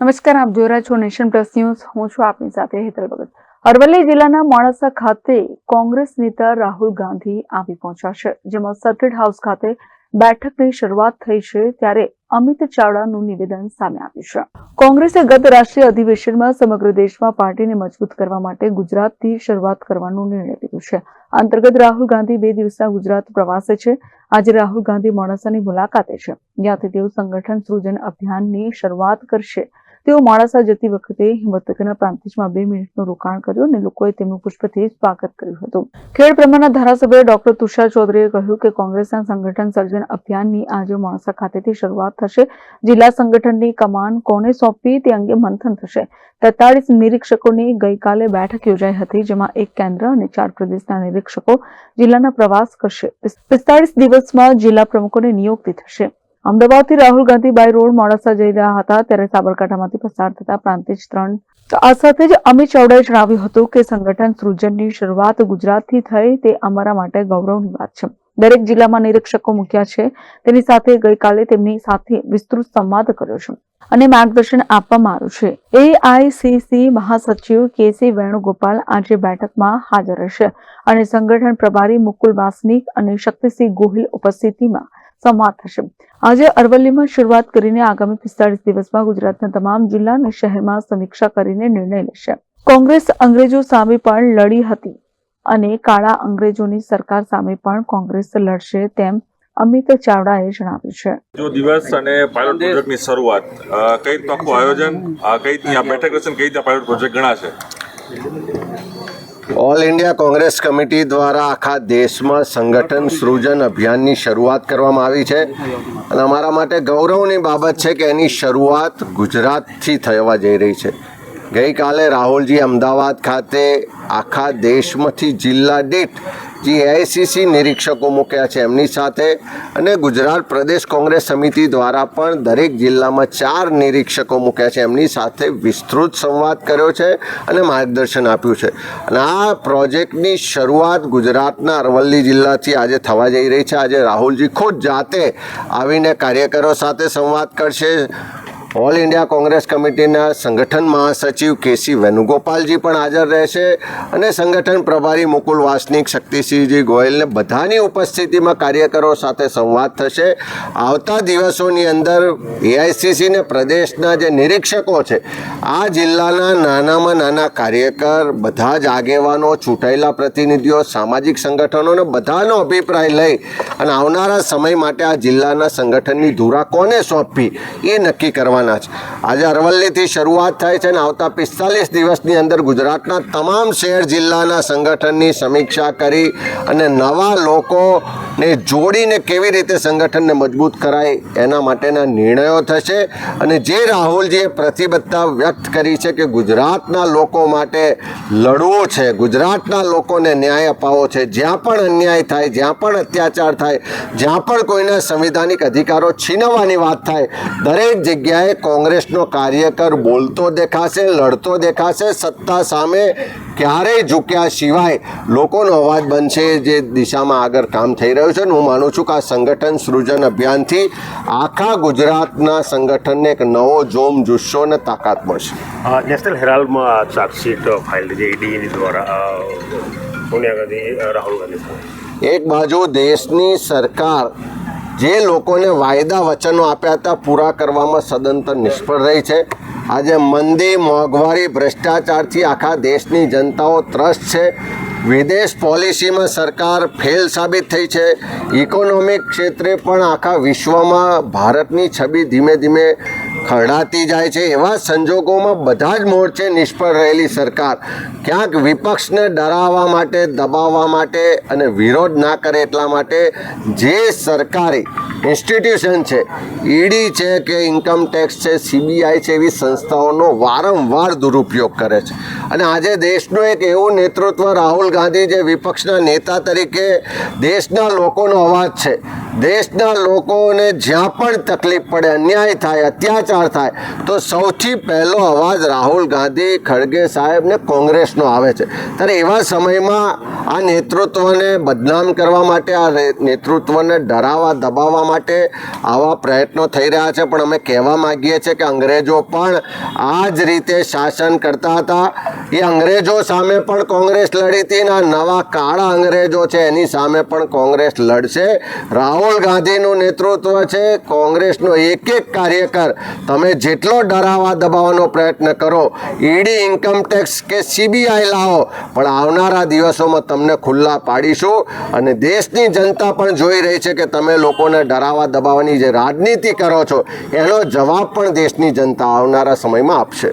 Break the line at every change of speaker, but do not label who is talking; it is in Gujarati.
નમસ્કાર, આપ જોઈ રહ્યા છો નેશન પ્લસ ન્યૂઝ. હું છું આપની સાથે હેતલ ભગત. અરવલ્લી જિલ્લાના મોડાસા ખાતે કોંગ્રેસ નેતા રાહુલ ગાંધી આવી પહોંચ્યા છે, જેમાં સર્કિટ હાઉસ ખાતે બેઠકની શરૂઆત થઈ છે ત્યારે અમિત ચાવડાનું નિવેદન સામે આવ્યું છે. કોંગ્રેસે ગત રાષ્ટ્રીય અધિવેશનમાં સમગ્ર દેશમાં પાર્ટીને મજબૂત કરવા માટે ગુજરાતથી શરૂઆત કરવાનો નિર્ણય લીધો છે. અંતર્ગત રાહુલ ગાંધી બે દિવસના ગુજરાત પ્રવાસે છે. આજે રાહુલ ગાંધી મોડાસાની મુલાકાતે છે. જ્યાંથી તેઓ સંગઠન સૃજન અભિયાનની શરૂઆત કરશે. તેઓ મોડાસા જતી વખતે હિંમતનગરના પ્રાંતિજમાં બે મિનિટનું રોકાણ કર્યું અને લોકોએ તેમનું પુષ્પથી સ્વાગત કર્યું હતું. ખેડ પ્રમાણના ધારાસભ્ય ડોક્ટર તુષાર ચૌધરીએ કહ્યું કે કોંગ્રેસના સંગઠન સર્જન અભિયાનની આજે મોડાસા ખાતેથી શરૂઆત થશે. જિલ્લા સંગઠનની કમાન કોને સોંપવી તે અંગે મંથન થશે. તેતાળીસ નિરીક્ષકોની ગઈકાલે બેઠક યોજાઈ હતી, જેમાં એક કેન્દ્ર અને ચાર પ્રદેશના નિરીક્ષકો જિલ્લાના પ્રવાસ કરશે. પિસ્તાળીસ દિવસમાં જિલ્લા પ્રમુખોની નિયુક્તિ થશે. અમદાવાદથી રાહુલ ગાંધી બાય રોડ મોડાસા જઈ રહ્યા હતા ત્યારે સાબરકાંઠામાંથી પસાર થતા પ્રાંતિજ ત્રણ. આ સાથે જ અમિત ચાવડાએ જણાવ્યું હતું કે સંગઠન સૃજનની શરૂઆત ગુજરાતથી થઈ તે અમારા માટે ગૌરવની વાત છે. દરેક જિલ્લામાં નિરીક્ષકો મૂક્યા છે. તેની સાથે ગઈકાલે તેમની સાથે વિસ્તૃત સંવાદ કર્યો છે અને માર્ગદર્શન આપવામાં આવ્યું છે. એઆઈસીસી મહાસચિવ કેસી વેણુગોપાલ આજે બેઠકમાં હાજર રહેશે અને સંગઠન પ્રભારી મુકુલ વાસનિક અને શક્તિસિંહ ગોહિલ ઉપસ્થિતિમાં સંવાદ થશે. આજે અરવલ્લીમાં શરૂઆત કરીને આગામી પિસ્તાળીસ દિવસમાં ગુજરાતના તમામ જિલ્લા અને શહેરમાં સમીક્ષા કરીને નિર્ણય લેશે. કોંગ્રેસ અંગ્રેજો સામે પણ લડી હતી અને કાળા અંગ્રેજોની સરકાર સામે પણ કોંગ્રેસ લડશે તેમ અમિત ચાવડાએ જણાવ્યું છે.
જો દિવસ અને પાયલોટ પ્રોજેક્ટની શરૂઆત કઈ રીતનું આખું આયોજન કઈ રીતની આ બેઠક રહેશે કઈ રીતે પાયલોટ પ્રોજેક્ટ ગણાશે?
ઓલ ઇન્ડિયા કોંગ્રેસ કમિટી દ્વારા આખા દેશમાં સંગઠન સૃજન અભિયાનની શરૂઆત કરવામાં આવી છે. અને અમારા માટે ગૌરવની બાબત છે કે એની શરૂઆત ગુજરાતથી થવા જઈ રહી છે. ગઈકાલે રાહુલજી અમદાવાદ ખાતે આખા દેશમાંથી જિલ્લા દીઠ જે એઆઈસીસી નિરીક્ષકો મૂક્યા છે એમની સાથે. અને ગુજરાત પ્રદેશ કોંગ્રેસ સમિતિ દ્વારા પણ દરેક જિલ્લામાં ચાર નિરીક્ષકો મૂક્યા છે એમની સાથે વિસ્તૃત સંવાદ કર્યો છે અને માર્ગદર્શન આપ્યું છે. અને આ પ્રોજેક્ટની શરૂઆત ગુજરાતના અરવલ્લી જિલ્લાથી આજે થવા જઈ રહી છે. આજે રાહુલજી ખુદ જાતે આવીને કાર્યકરો સાથે સંવાદ કરશે. ઓલ ઇન્ડિયા કોંગ્રેસ કમિટીના સંગઠન મહાસચિવ કેસી વેણુગોપાલજી પણ હાજર રહેશે અને સંગઠન પ્રભારી મુકુલ વાસનિક, શક્તિસિંહજી ગોયલને બધાની ઉપસ્થિતિમાં કાર્યકરો સાથે સંવાદ થશે. આવતા દિવસોની અંદર એઆઈસીસીને પ્રદેશના જે નિરીક્ષકો છે, આ જિલ્લાના નાનામાં નાના કાર્યકર, બધા જ આગેવાનો, ચૂંટાયેલા પ્રતિનિધિઓ, સામાજિક સંગઠનોને બધાનો અભિપ્રાય લઈ અને આવનારા સમય માટે આ જિલ્લાના સંગઠનની ધુરા કોને સોંપવી એ નક્કી કરવાના છે. આજે અરવલ્લીથી શરૂઆત થાય છે અને આવતા પિસ્તાલીસ દિવસની અંદર ગુજરાતના તમામ શહેર જિલ્લાના સંગઠનની સમીક્ષા કરી અને નવા લોકોને જોડીને કેવી રીતે સંગઠનને મજબૂત કરાય એના માટેના નિર્ણયો થશે અને જે રાહુલજીએ પ્રતિબદ્ધતા વ્યક્ત કરી છે કે ગુજરાતના લોકો માટે લડવું છે, ગુજરાતના લોકોને ન્યાય અપાવવો છે, જ્યાં પણ અન્યાય થાય, જ્યાં પણ અત્યાચાર થાય, જ્યાં પણ કોઈના સંવિધાનિક અધિકારો છીનવવાની વાત થાય, દરેક જગ્યાએ કોંગ્રેસનો કાર્યકર બોલતો દેખાશે લડતો દેખાશે સત્તા સામે ક્યારેય ઝૂક્યા સિવાય લોકોનો અવાજ બનશે જે દિશામાં આગળ કામ થઈ રહ્યું છે. ને હું માનું છું કે આ સંગઠન સૃજન અભિયાનથી આખા ગુજરાતના સંગઠનને એક નવો જોમ જુસ્સો અને તાકાત મળશે.
નેશનલ હેરાલ્ડમાં ચાર્જશીટ ફાઇલ છે ઈડીની દ્વારા સોનિયા ગાંધી રાહુલ ગાંધી
એક બાજુ દેશની સરકાર જે લોકોને વાયદા વચનો આપ્યા હતા, પૂરા કરવામાં સદંતર નિષ્ફળ રહી છે. આજે મંદી મોંઘવારી ભ્રષ્ટાચારથી આખા દેશની જનતાઓ ત્રસ્ત છે. વિદેશ પોલિસીમાં સરકાર ફેલ સાબિત થઈ છે. ઇકોનોમિક ક્ષેત્રે પણ આખા વિશ્વમાં ભારતની છબી ધીમે ધીમે ખરડાતી જાય છે. એવા સંજોગોમાં બધા જ મોરચે નિષ્ફળ રહેલી સરકાર. ક્યાંક વિપક્ષને ડરાવવા માટે, દબાવવા માટે અને વિરોધ ના કરે એટલા માટે જે સરકારી ઇન્સ્ટિટ્યુશન છે. ઈડી છે કે ઇન્કમ ટેક્સ છે સીબીઆઈ છે, એવી સંસ્થાઓનો વારંવાર દુરુપયોગ કરે છે. અને આજે દેશનું એક એવું નેતૃત્વ રાહુલ ગાંધી જે વિપક્ષના નેતા તરીકે દેશના લોકોનો અવાજ છે. દેશના લોકોને જ્યાં પણ તકલીફ પડે, અન્યાય થાય, અત્યાચાર થાય, તો સૌથી પહેલો અવાજ રાહુલ ગાંધી, ખડગે સાહેબને કોંગ્રેસનો આવે છે. ત્યારે એવા સમયમાં આ નેતૃત્વને બદનામ કરવા માટે, આ નેતૃત્વને ડરાવવા, દબાવવા માટે આવા પ્રયત્નો થઈ રહ્યા છે. પણ અમે કહેવા માંગીએ છીએ કે અંગ્રેજો પણ આ જ રીતે શાસન કરતા હતા. એ અંગ્રેજો સામે પણ કોંગ્રેસ લડી હતી અને નવા કાળા અંગ્રેજો છે, એની સામે પણ કોંગ્રેસ લડશે. રાહુલ ગાંધીનું નેતૃત્વ છે, કોંગ્રેસનો એક એક કાર્યકર. તમે જેટલો ડરાવા દબાવવાનો પ્રયત્ન કરો, ઈડી ઇન્કમટેક્સ કે સીબીઆઈ લાવો, પણ આવનારા દિવસોમાં તમને ખુલ્લા પાડીશું. અને દેશની જનતા પણ જોઈ રહી છે કે તમે લોકોને ડરાવા દબાવવાની જે રાજનીતિ કરો છો, એનો જવાબ પણ દેશની જનતા આવનારા સમયમાં આપશે.